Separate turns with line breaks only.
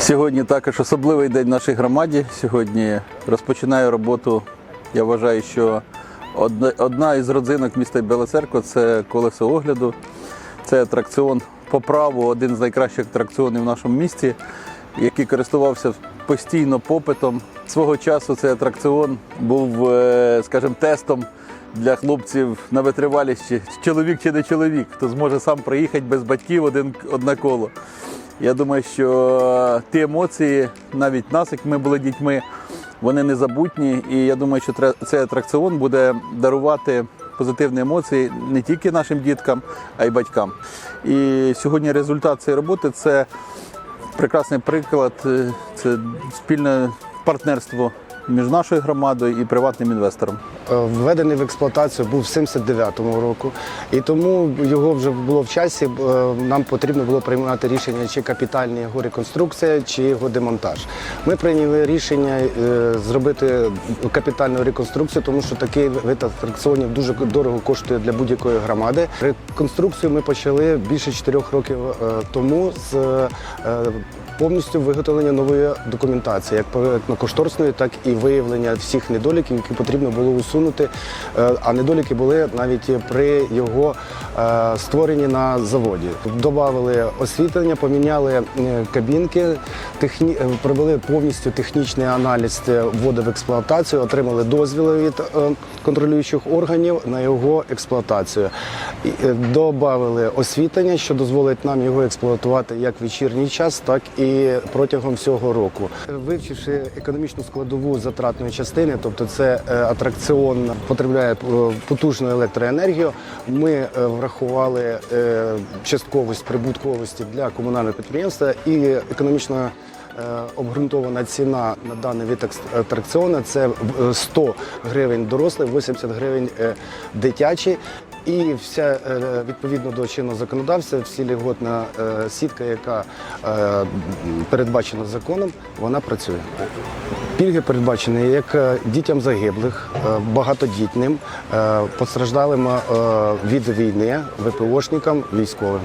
Сьогодні також особливий день в нашій громаді. Сьогодні розпочинаю роботу. Я вважаю, що одна, із родзинок міста Біла Церква це колесо огляду. Це атракціон по праву, один з найкращих атракціонів в нашому місті, який користувався постійно попитом. Свого часу цей атракціон був, е, скажімо, тестом для хлопців на витривалість, чоловік чи не чоловік, хто зможе сам проїхати без батьків один, одне коло. Я думаю, що ті емоції, навіть нас, як ми були дітьми, вони незабутні. І я думаю, що цей атракціон буде дарувати позитивні емоції не тільки нашим діткам, а й батькам. І сьогодні результат цієї роботи це прекрасний приклад, е, це спільне партнерство між нашою громадою і приватним інвестором.
Е, Введений в експлуатацію був в 79-му року, і тому його вже було в часі. е, Нам потрібно було приймати рішення, чи капітальна його реконструкція, чи його демонтаж. Ми прийняли рішення е, зробити капітальну реконструкцію, тому що такий вид атракціонів дуже дорого коштує для будь-якої громади. Реконструкцію ми почали більше чотирьох років тому з повністю виготовлення нової документації, як проектно-кошторисної, так і виявлення всіх недоліків, які потрібно було усунути. Е, А недоліки були навіть при його е, створенні на заводі. Добавили освітлення, поміняли е, кабінки, техні... провели повністю технічний аналіз вводу в експлуатацію, отримали дозвіли від контролюючих органів на його експлуатацію. Добавили освітлення, що дозволить нам його експлуатувати як в вечірній час, так і протягом всього року. Вивчивши економічну складову затратної частини, тобто це е, атракціон потребляє е, потужну електроенергію. Ми е, врахували частковість прибутковості для комунального підприємства і економічно обґрунтована ціна на даний вид екс- атракціону це е, 100 гривень дорослий, 80 гривень дитячий. І вся е, відповідно до чинного законодавства, всі льготна е, сітка, яка е, передбачена законом, вона працює. Пільги передбачені як дітям загиблих, багатодітним, постраждалим від війни, ВПОшникам, військовим.